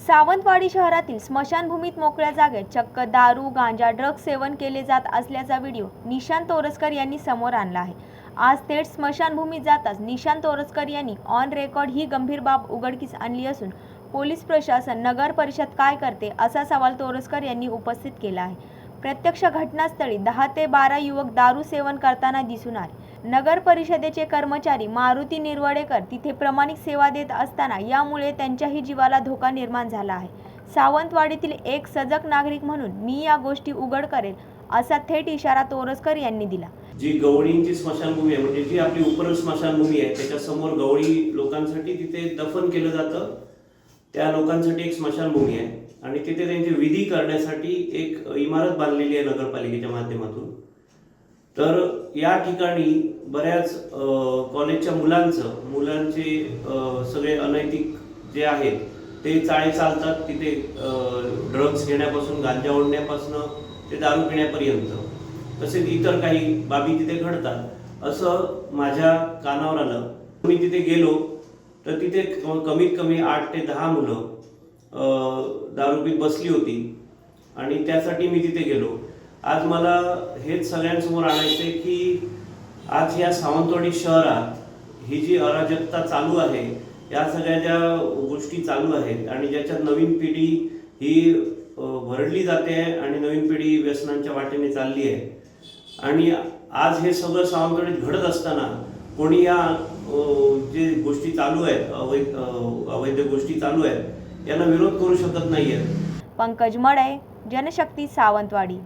सावंतवाडी शहरातील स्मशानभूमीत मोकळ्या जागेत चक्क दारू गांजा ड्रग सेवन केले जात असल्याचा व्हिडिओ निशांत तोरसकर यांनी समोर आणला आहे. आज थेट स्मशानभूमीत जाताच निशांत तोरसकर यांनी ऑन रेकॉर्ड ही गंभीर बाब उघडकीस आणली असून पोलीस प्रशासन नगर परिषद काय करते असा सवाल तोरसकर यांनी उपस्थित केला आहे. प्रत्यक्ष घटनास्थळी दहा ते बारा युवक दारू सेवन करताना दिसून आले. नगर परिषदेचे कर्मचारी मारुती निरवडेकर तिथे प्रमाणिक सेवा देत असताना यामुळे त्यांच्याही जीवाला धोका निर्माण झाला आहे. सावंतवाडीतील एक सजग नागरिक म्हणून मी या गोष्टी उघड करेल असा थेट इशारा तोरसकर यांनी दिला. जी गवळींची स्मशानभूमी आहे म्हणजे जी आपली उपर स्मशानभूमी आहे त्याच्यासमोर गवळी लोकांसाठी तिथे दफन केलं जातं. त्या लोकांसाठी एक स्मशानभूमी आहे. आणि तिथे त्यांची विधी करण्यासाठी एक इमारत बांधलेली आहे नगरपालिकेच्या माध्यमातून. तर या ठिकाणी बऱ्याच कॉलेजच्या मुलांचं मुलांचे सगळे अनैतिक जे आहेत ते चाळे चालतात तिथे ड्रग्ज घेण्यापासून गांजा ओढण्यापासून ते दारू पिण्यापर्यंत. तसेच इतर काही बाबी तिथे घडतात. असं माझ्या कानावर आलं. मी तिथे गेलो. तर तिथे कमीत कमी आठ ते दहा मुलं दारूपीत बसली होती. आणि त्यासाठी मी तिथे गेलो. आज मला हेच सगळ्यांसमोर आणायचे की आज या सावंतवाडी शहरात ही जी अराजकता चालू आहे या सगळ्या ज्या गोष्टी चालू आहेत आणि ज्याच्यात नवीन पिढी ही भरडली जाते आहे आणि नवीन पिढी व्यसनांच्या वाटेने चालली आहे. आणि आज हे सगळं सावंतवाडीत घडत असताना कोणी या जे गोष्टी चालू आहेत अवैध अवैध गोष्टी चालू आहेत यांना विरोध करू शकत नाहीये पंकज मडे जनशक्ती सावंतवाडी.